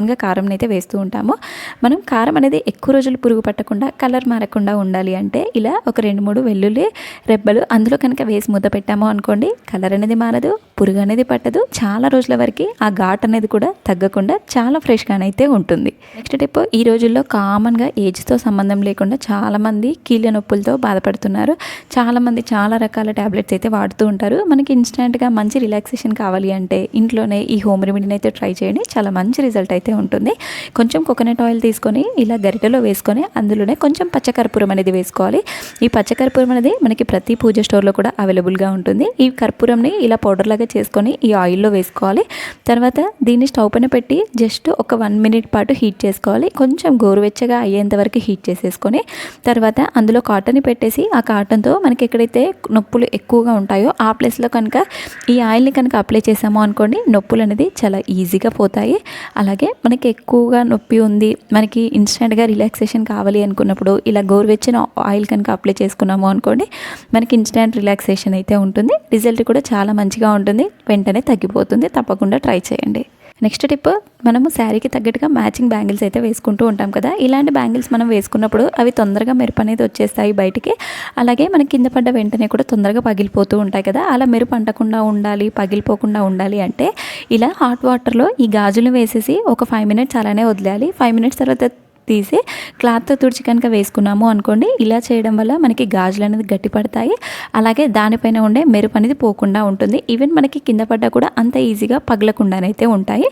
కామన్గా కారం అయితే వేస్తూ ఉంటాము. మనం కారం అనేది ఎక్కువ రోజులు పురుగు పట్టకుండా కలర్ మారకుండా ఉండాలి అంటే ఇలా ఒక రెండు మూడు వెల్లుల్లి రెబ్బలు అందులో కనుక వేసి ముద్ద పెట్టాము అనుకోండి కలర్ అనేది మారదు పురుగు అనేది పట్టదు. చాలా రోజుల వరకు ఆ ఘాట్ అనేది కూడా తగ్గకుండా చాలా ఫ్రెష్గానైతే ఉంటుంది. నెక్స్ట్ టిప్ ఈ రోజుల్లో కామన్గా ఏజ్తో సంబంధం లేకుండా చాలామంది కీళ్ళ నొప్పులతో బాధపడుతున్నారు. చాలామంది చాలా రకాల ట్యాబ్లెట్స్ అయితే వాడుతూ ఉంటారు. మనకి ఇన్స్టెంట్గా మంచి రిలాక్సేషన్ కావాలి అంటే ఇంట్లోనే ఈ హోమ్ రెమెడీని అయితే ట్రై చేయండి. చాలా మంచి రిజల్ట్ అయితే ఉంటుంది. కొంచెం కోకోనట్ ఆయిల్ తీసుకొని ఇలా గరిటెలో వేసుకొని అందులోనే కొంచెం పచ్చకర్పూరం అనేది వేసుకోవాలి. ఈ పచ్చకర్పూరం అనేది మనకి ప్రతి పూజ స్టోర్లో కూడా అవైలబుల్గా ఉంటుంది. ఈ కర్పూరంని ఇలా పౌడర్ లాగా చేసుకొని ఈ ఆయిల్లో వేసుకోవాలి. తర్వాత దీన్ని స్టవ్ పైన పెట్టి జస్ట్ ఒక వన్ మినిట్ పాటు హీట్ చేసుకోవాలి. కొంచెం గోరువెచ్చగా అయ్యేంత వరకు హీట్ చేసేసుకొని తర్వాత అందులో కాటన్ పెట్టేసి ఆ కాటన్తో మనకి ఎక్కడైతే నొప్పులు ఎక్కువగా ఉంటాయో ఆ ప్లేస్లో కనుక ఈ ఆయిల్ని కనుక అప్లై చేసాము అనుకోండి నొప్పులు అనేది చాలా ఈజీగా పోతాయి. అలాగే మనకి ఎక్కువగా నొప్పి ఉంది మనకి ఇన్స్టెంట్గా రిలాక్సేషన్ కావాలి అనుకున్నప్పుడు ఇలా గోరువెచ్చిన ఆయిల్ కనుక అప్లై చేసుకున్నాము అనుకోండి మనకి ఇన్స్టెంట్ రిలాక్సేషన్ అయితే ఉంటుంది రిజల్ట్ కూడా చాలా మంచిగా ఉంటుంది వెంటనే తగ్గిపోతుంది తప్పకుండా ట్రై చేయండి. నెక్స్ట్ టిప్ మనము శారీకి తగ్గట్టుగా మ్యాచింగ్ బ్యాంగిల్స్ అయితే వేసుకుంటూ ఉంటాం కదా. ఇలాంటి బ్యాంగిల్స్ మనం వేసుకున్నప్పుడు అవి తొందరగా మెరుపు అనేది వచ్చేస్తాయి బయటికి. అలాగే మనకి కింద పడ్డ వెంటనే కూడా తొందరగా పగిలిపోతూ ఉంటాయి కదా. అలా మెరుపు అంటకుండా ఉండాలి పగిలిపోకుండా ఉండాలి అంటే ఇలా హాట్ వాటర్లో ఈ గాజులు వేసేసి ఒక ఫైవ్ మినిట్స్ అలానే వదిలేయాలి. ఫైవ్ మినిట్స్ తర్వాత తీసి క్లాత్తో తుడిచి కనుక వేసుకున్నాము అనుకోండి ఇలా చేయడం వల్ల మనకి గాజులు అనేది గట్టిపడతాయి. అలాగే దానిపైన ఉండే మెరుపు అనేది పోకుండా ఉంటుంది. ఈవెన్ మనకి కింద పడ్డా కూడా అంత ఈజీగా పగలకుండానైతే ఉంటాయి.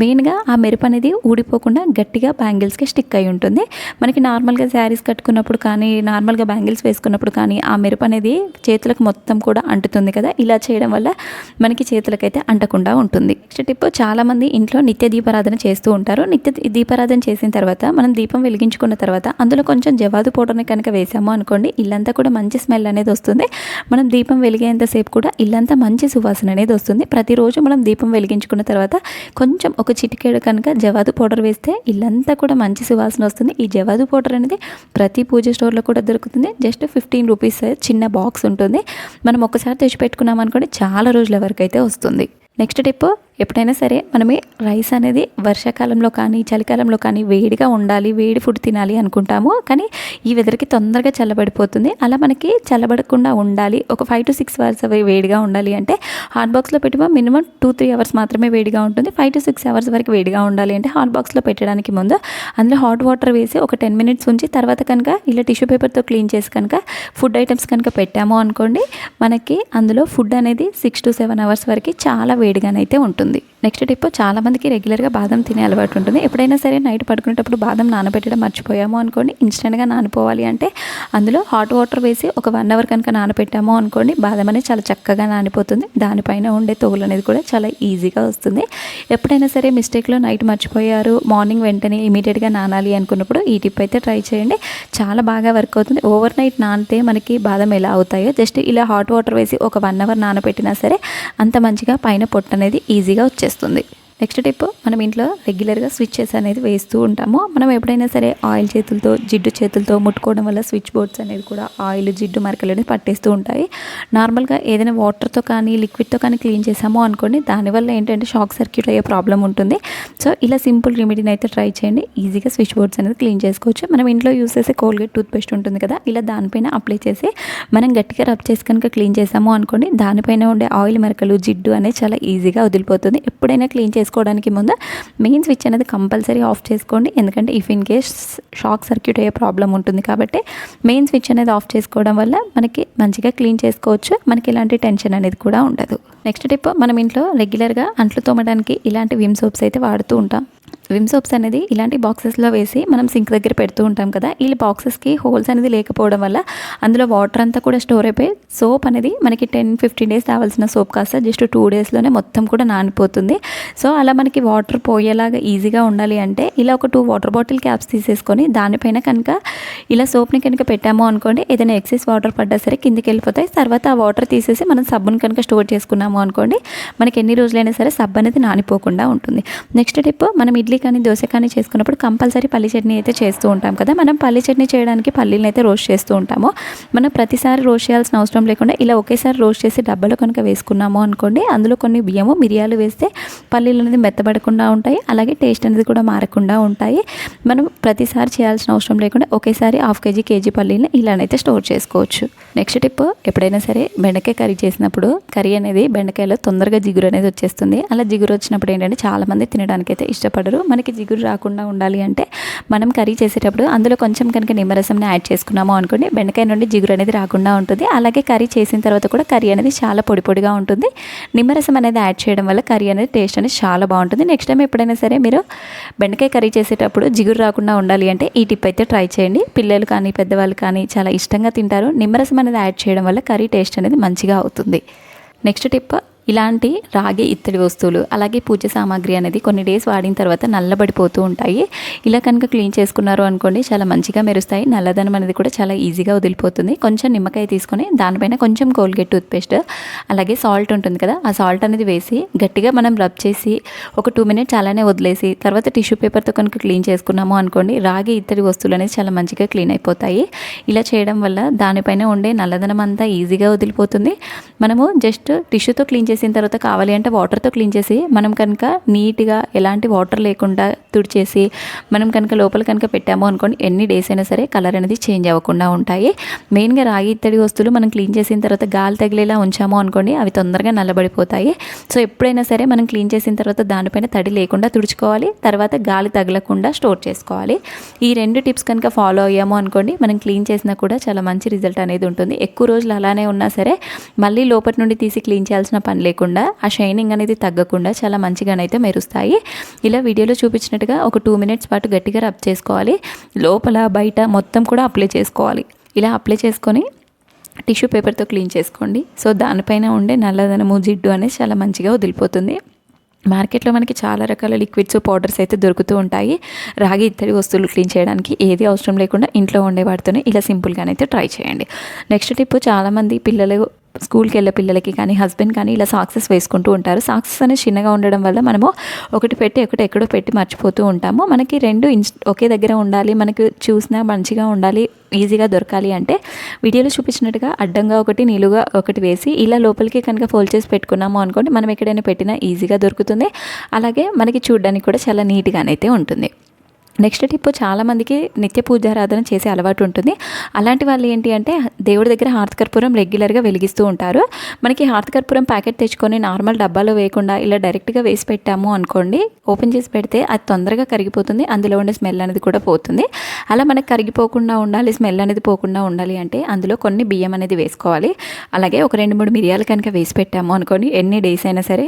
మెయిన్గా ఆ మెరుపు అనేది ఊడిపోకుండా గట్టిగా బ్యాంగిల్స్కి స్టిక్ అయి ఉంటుంది. మనకి నార్మల్గా శారీస్ కట్టుకున్నప్పుడు కానీ నార్మల్గా బ్యాంగిల్స్ వేసుకున్నప్పుడు కానీ ఆ మెరుపు అనేది చేతులకు మొత్తం కూడా అంటుతుంది కదా. ఇలా చేయడం వల్ల మనకి చేతులకైతే అంటకుండా ఉంటుంది. నెక్స్ట్ టిప్ చాలామంది ఇంట్లో నిత్య దీపారాధన చేస్తూ ఉంటారు. నిత్య దీపారాధన చేసిన తర్వాత మనం దీపం వెలిగించుకున్న తర్వాత అందులో కొంచెం జవాదు పౌడర్ని కనుక వేసాము అనుకోండి ఇల్లంతా కూడా మంచి స్మెల్ అనేది వస్తుంది. మనం దీపం వెలిగేంతసేపు కూడా ఇల్లంతా మంచి సువాసన అనేది వస్తుంది. ప్రతిరోజు మనం దీపం వెలిగించుకున్న తర్వాత కొంచెం ఒక చిటికేడు కనుక జవాదు పౌడర్ వేస్తే ఇల్లంతా కూడా మంచి సువాసన వస్తుంది. ఈ జవాదు పౌడర్ అనేది ప్రతి పూజ స్టోర్లో కూడా దొరుకుతుంది. జస్ట్ ఫిఫ్టీన్ రూపీస్ చిన్న బాక్స్ ఉంటుంది. మనం ఒకసారి తెచ్చి పెట్టుకున్నాం అనుకోండి చాలా రోజుల వరకు అయితే వస్తుంది. నెక్స్ట్ టిప్ ఎప్పుడైనా సరే మనమే రైస్ అనేది వర్షాకాలంలో కానీ చలికాలంలో కానీ వేడిగా ఉండాలి వేడి ఫుడ్ తినాలి అనుకుంటాము. కానీ ఈ వెదర్కి తొందరగా చల్లబడిపోతుంది. అలా మనకి చల్లబడకుండా ఉండాలి. ఒక ఫైవ్ టు సిక్స్ అవర్స్ అవి వేడిగా ఉండాలి అంటే హాట్ బాక్స్లో పెట్టిన మినిమం టూ త్రీ అవర్స్ మాత్రమే వేడిగా ఉంటుంది. ఫైవ్ టు సిక్స్ అవర్స్ వరకు వేడిగా ఉండాలి అంటే హాట్ బాక్స్లో పెట్టడానికి ముందు అందులో హాట్ వాటర్ వేసి ఒక టెన్ మినిట్స్ ఉంచి తర్వాత కనుక ఇలా టిష్యూ పేపర్తో క్లీన్ చేసి కనుక ఫుడ్ ఐటమ్స్ కనుక పెట్టాము అనుకోండి మనకి అందులో ఫుడ్ అనేది సిక్స్ టు సెవెన్ అవర్స్ వరకు చాలా వేడిగానైతే ఉంటుంది. నెక్స్ట్ టిప్ చాలామందికి రెగ్యులర్గా బాదం తినే అలవాటు ఉంటుంది. ఎప్పుడైనా సరే నైట్ పడుకునేటప్పుడు బాదం నానబెట్టడం మర్చిపోయాము అనుకోండి. ఇన్స్టెంట్గా నానిపోవాలి అంటే అందులో హాట్ వాటర్ వేసి ఒక వన్ అవర్ కనుక నానబెట్టాము అనుకోండి బాదం అనేది చాలా చక్కగా నానిపోతుంది. దానిపైన ఉండే తోలు అనేది కూడా చాలా ఈజీగా వస్తుంది. ఎప్పుడైనా సరే మిస్టేక్లో నైట్ మర్చిపోయారు మార్నింగ్ వెంటనే ఇమీడియట్గా నానాలి అనుకున్నప్పుడు ఈ టిప్ అయితే ట్రై చేయండి. చాలా బాగా వర్క్ అవుతుంది. ఓవర్ నైట్ నానితే మనకి బాదం ఎలా అవుతాయో జస్ట్ ఇలా హాట్ వాటర్ వేసి ఒక వన్ అవర్ నానబెట్టినా సరే అంత మంచిగా పైన పొట్టు అనేది ఈజీగా వచ్చేస్తుంది. నెక్స్ట్ టిప్ మనం ఇంట్లో రెగ్యులర్గా స్విచ్చెస్ అనేది వేస్తూ ఉంటాము. మనం ఎప్పుడైనా సరే ఆయిల్ చేతులతో జిడ్డు చేతులతో ముట్టుకోవడం వల్ల స్విచ్ బోర్డ్స్ అనేది కూడా ఆయిల్ జిడ్డు మరకలు అనేది పట్టేస్తూ ఉంటాయి. నార్మల్గా ఏదైనా వాటర్తో కానీ లిక్విడ్తో కానీ క్లీన్ చేసాము అనుకోండి దానివల్ల ఏంటంటే షాక్ సర్క్యూట్ అయ్యే ప్రాబ్లం ఉంటుంది. సో ఇలా సింపుల్ రెమెడీని అయితే ట్రై చేయండి. ఈజీగా స్విచ్ బోర్డ్స్ అనేది క్లీన్ చేసుకోవచ్చు. మనం ఇంట్లో యూస్ చేసే కోల్గేట్ టూత్పేస్ట్ ఉంటుంది కదా ఇలా దానిపైన అప్లై చేసి మనం గట్టిగా రబ్ చేసి కనుక క్లీన్ చేసాము అనుకోండి దానిపైన ఉండే ఆయిల్ మరకలు జిడ్డు అనేది చాలా ఈజీగా వదిలిపోతుంది. ఎప్పుడైనా క్లీన్ చేసుకోవడానికి ముందు మెయిన్ స్విచ్ అనేది కంపల్సరీ ఆఫ్ చేసుకోండి. ఎందుకంటే if in case shock circuit అయ్యే ప్రాబ్లం ఉంటుంది కాబట్టి మెయిన్ స్విచ్ అనేది ఆఫ్ చేసుకోవడం వల్ల మనకి మంచిగా క్లీన్ చేసుకోవచ్చు. మనకి ఇలాంటి టెన్షన్ అనేది కూడా ఉండదు. నెక్స్ట్ టిప్ మనం ఇంట్లో రెగ్యులర్గా అంట్లు తోమడానికి ఇలాంటి విమ్ సోప్స్ అయితే వాడుతూ ఉంటాం. విమ్ సోప్స్ అనేది ఇలాంటి బాక్సెస్లో వేసి మనం సింక్ దగ్గర పెడుతూ ఉంటాం కదా ఈ బాక్సెస్కి హోల్స్ అనేది లేకపోవడం వల్ల అందులో వాటర్ అంతా కూడా స్టోర్ అయిపోయి సోప్ అనేది మనకి టెన్ ఫిఫ్టీన్ డేస్ రావాల్సిన సోప్ కాస్త జస్ట్ టూ డేస్లోనే మొత్తం కూడా నానిపోతుంది. సో అలా మనకి వాటర్ పోయేలాగా ఈజీగా ఉండాలి అంటే ఇలా ఒక టూ వాటర్ బాటిల్ క్యాప్స్ తీసేసుకొని దానిపైన కనుక ఇలా సోప్ని కనుక పెట్టాము అనుకోండి ఏదైనా ఎక్సెస్ వాటర్ పడ్డా సరే కిందికి వెళ్ళిపోతాయి. తర్వాత ఆ వాటర్ తీసేసి మనం సబ్బుని కనుక స్టోర్ చేసుకున్నాము అనుకోండి మనకి ఎన్ని రోజులైనా సరే సబ్బు అనేది నానిపోకుండా ఉంటుంది. నెక్స్ట్ టిప్ మనం ఇడ్లీ కానీ దోశ కానీ చేసుకున్నప్పుడు కంపల్సరీ పల్లి చట్నీ అయితే చేస్తూ ఉంటాం కదా. మనం పల్లి చట్నీ చేయడానికి పల్లీలను అయితే రోస్ట్ చేస్తూ ఉంటాము. మనం ప్రతిసారి రోస్ట్ చేయాల్సిన అవసరం లేకుండా ఇలా ఒకేసారి రోస్ట్ చేసి డబ్బాలో కనుక వేసుకున్నాము అనుకోండి అందులో కొన్ని బియ్యము మిరియాలు వేస్తే పల్లీలు అనేది మెత్తబడకుండా ఉంటాయి. అలాగే టేస్ట్ అనేది కూడా మారకుండా ఉంటాయి. మనం ప్రతిసారి చేయాల్సిన అవసరం లేకుండా ఒకేసారి హాఫ్ కేజీ కేజీ పల్లీలను ఇలానైతే స్టోర్ చేసుకోవచ్చు. నెక్స్ట్ టిప్ ఎప్పుడైనా సరే బెండకాయ కర్రీ చేసినప్పుడు కర్రీ అనేది బెండకాయలో తొందరగా జిగురు అనేది వచ్చేస్తుంది. అలా జిగురు వచ్చినప్పుడు ఏంటంటే చాలామంది తినడానికి అయితే ఇష్టపడరు. మనకి జిగురు రాకుండా ఉండాలి అంటే మనం కర్రీ చేసేటప్పుడు అందులో కొంచెం కనుక నిమ్మరసంని యాడ్ చేసుకున్నాము అనుకోండి బెండకాయ నుండి జిగురు అనేది రాకుండా ఉంటుంది. అలాగే కర్రీ చేసిన తర్వాత కూడా కర్రీ అనేది చాలా పొడి పొడిగా ఉంటుంది. నిమ్మరసం అనేది యాడ్ చేయడం వల్ల కర్రీ అనేది టేస్ట్ అనేది చాలా బాగుంటుంది. నెక్స్ట్ టైం ఎప్పుడైనా సరే మీరు బెండకాయ కర్రీ చేసేటప్పుడు జిగురు రాకుండా ఉండాలి అంటే ఈ టిప్ అయితే ట్రై చేయండి. పిల్లలు కానీ పెద్దవాళ్ళు కానీ చాలా ఇష్టంగా తింటారు. నిమ్మరసం అనేది యాడ్ చేయడం వల్ల కర్రీ టేస్ట్ అనేది మంచిగా అవుతుంది. నెక్స్ట్ టిప్ ఇలాంటి రాగి ఇత్తడి వస్తువులు అలాగే పూజ సామాగ్రి అనేది కొన్ని డేస్ వాడిన తర్వాత నల్లబడిపోతూ ఉంటాయి. ఇలా కనుక క్లీన్ చేసుకున్నారు అనుకోండి చాలా మంచిగా మెరుస్తాయి. నల్లదనం అనేది కూడా చాలా ఈజీగా వదిలిపోతుంది. కొంచెం నిమ్మకాయ తీసుకొని దానిపైన కొంచెం కోల్గేట్ టూత్పేస్ట్ అలాగే సాల్ట్ ఉంటుంది కదా ఆ సాల్ట్ అనేది వేసి గట్టిగా మనం రబ్ చేసి ఒక టూ మినిట్స్ అలానే వదిలేసి తర్వాత టిష్యూ పేపర్తో కనుక క్లీన్ చేసుకున్నాము అనుకోండి రాగి ఇత్తడి వస్తువులు అనేది చాలా మంచిగా క్లీన్ అయిపోతాయి. ఇలా చేయడం వల్ల దానిపైన ఉండే నల్లదనం అంతా ఈజీగా వదిలిపోతుంది. మనము జస్ట్ టిష్యూతో క్లీన్ చేసిన తర్వాత కావాలి అంటే వాటర్తో క్లీన్ చేసి మనం కనుక నీట్గా ఎలాంటి వాటర్ లేకుండా తుడిచేసి మనం కనుక లోపల కనుక పెట్టాము అనుకోండి ఎన్ని డేస్ అయినా సరే కలర్ అనేది చేంజ్ అవ్వకుండా ఉంటాయి. మెయిన్గా రాగి ఇత్తడి వస్తువులు మనం క్లీన్ చేసిన తర్వాత గాలి తగిలేలా ఉంచాము అనుకోండి అవి తొందరగా నల్లబడిపోతాయి. సో ఎప్పుడైనా సరే మనం క్లీన్ చేసిన తర్వాత దానిపైన తడి లేకుండా తుడుచుకోవాలి తర్వాత గాలి తగలకుండా స్టోర్ చేసుకోవాలి. ఈ రెండు టిప్స్ కనుక ఫాలో అయ్యాము అనుకోండి మనం క్లీన్ చేసినా కూడా చాలా మంచి రిజల్ట్ అనేది ఉంటుంది. ఎక్కువ రోజులు అలానే ఉన్నా సరే మళ్ళీ లోపల నుండి తీసి క్లీన్ చేయాల్సిన పని లేకుండా ఆ షైనింగ్ అనేది తగ్గకుండా చాలా మంచిగానైతే మెరుస్తాయి. ఇలా వీడియోలో చూపించినట్టుగా ఒక టూ మినిట్స్ పాటు గట్టిగా రబ్ చేసుకోవాలి. లోపల బయట మొత్తం కూడా అప్లై చేసుకోవాలి. ఇలా అప్లై చేసుకొని టిష్యూ పేపర్తో క్లీన్ చేసుకోండి. సో దానిపైన ఉండే నల్లదనము జిడ్డు అనేది చాలా మంచిగా వదిలిపోతుంది. మార్కెట్లో మనకి చాలా రకాల లిక్విడ్స్ పౌడర్స్ అయితే దొరుకుతూ ఉంటాయి. రాగి ఇత్తడి వస్తువులు క్లీన్ చేయడానికి ఏది అవసరం లేకుండా ఇంట్లో ఉండే వాటితోనే ఇలా సింపుల్గానైతే ట్రై చేయండి. నెక్స్ట్ టిప్ చాలామంది పిల్లలు స్కూల్కి వెళ్ళే పిల్లలకి కానీ హస్బెండ్ కానీ ఇలా సాక్సెస్ వేసుకుంటూ ఉంటారు. సాక్సెస్ అనేది చిన్నగా ఉండడం వల్ల మనము ఒకటి పెట్టి ఒకటి ఎక్కడో పెట్టి మర్చిపోతూ ఉంటాము. మనకి రెండు ఇన్స్ ఒకే దగ్గర ఉండాలి మనకు చూసినా మంచిగా ఉండాలి ఈజీగా దొరకాలి అంటే వీడియోలో చూపించినట్టుగా అడ్డంగా ఒకటి నిలువుగా ఒకటి వేసి ఇలా లోపలికి కనుక ఫోల్డ్ చేసి పెట్టుకున్నాము అనుకోండి మనం ఎక్కడైనా పెట్టినా ఈజీగా దొరుకుతుంది. అలాగే మనకి చూడడానికి కూడా చాలా నీట్గానైతే ఉంటుంది. నెక్స్ట్ టిప్ చాలామందికి నిత్య పూజారాధన చేసే అలవాటు ఉంటుంది. అలాంటి వాళ్ళు ఏంటి అంటే దేవుడి దగ్గర హారతికర్పూరం రెగ్యులర్గా వెలిగిస్తూ ఉంటారు. మనకి హారతికర్పూరం ప్యాకెట్ తెచ్చుకొని నార్మల్ డబ్బాలో వేయకుండా ఇలా డైరెక్ట్గా వేసి పెట్టాము అనుకోండి ఓపెన్ చేసి పెడితే అది తొందరగా కరిగిపోతుంది అందులో ఉండే స్మెల్ అనేది కూడా పోతుంది. అలా మనకు కరిగిపోకుండా ఉండాలి స్మెల్ అనేది పోకుండా ఉండాలి అంటే అందులో కొన్ని బియ్యం అనేది వేసుకోవాలి. అలాగే ఒక రెండు మూడు మిరియాలు కనుక వేసి పెట్టాము అనుకోండి ఎన్ని డేస్ అయినా సరే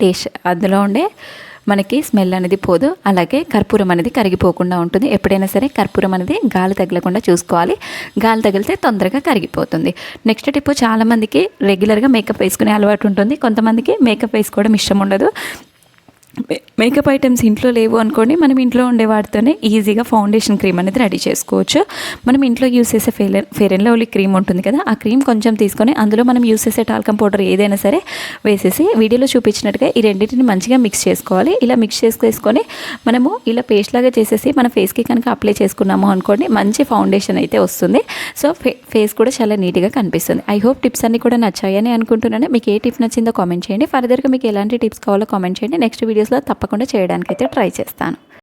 టేస్ట్ అందులో ఉండే మనకి స్మెల్ అనేది పోదు అలాగే కర్పూరం అనేది కరిగిపోకుండా ఉంటుంది. ఎప్పుడైనా సరే కర్పూరం అనేది గాలి తగలకుండా చూసుకోవాలి. గాలి తగిలితే తొందరగా కరిగిపోతుంది. నెక్స్ట్ టిప్ చాలామందికి రెగ్యులర్గా మేకప్ వేసుకునే అలవాటు ఉంటుంది. కొంతమందికి మేకప్ వేసుకోవడం ఇష్టం ఉండదు. మేకప్ ఐటమ్స్ ఇంట్లో లేవు అనుకోండి మనం ఇంట్లో ఉండే వాటితోనే ఈజీగా ఫౌండేషన్ క్రీమ్ అనేది రెడీ చేసుకోవచ్చు. మనం ఇంట్లో యూస్ చేసే fair fair and lovely cream ఉంటుంది కదా ఆ క్రీమ్ కొంచెం తీసుకొని అందులో మనం యూస్ చేసే టాల్కమ్ పౌడర్ ఏదైనా సరే వేసేసి వీడియోలో చూపించినట్టుగా ఈ రెండింటిని మంచిగా మిక్స్ చేసుకోవాలి. ఇలా మిక్స్ చేసుకొని మనము ఇలా పేస్ట్ లాగా చేసేసి మన ఫేస్కి కనుక అప్లై చేసుకున్నాము అనుకోండి మంచి ఫౌండేషన్ అయితే వస్తుంది. సో ఫే ఫేస్ కూడా చాలా నీట్గా కనిపిస్తుంది. ఐ హోప్ టిప్స్ అన్ని కూడా నచ్చాయని అనుకుంటున్నాను. మీకు ఏ టిప్ నచ్చిందో కామెంట్ చేయండి. ఫర్దర్గా మీకు ఎలాంటి టిప్స్ కావాలో కామెంట్ చేయండి. నెక్స్ట్ వీడియో వీడియోస్లో తప్పకుండా చేయడానికైతే ట్రై చేస్తాను.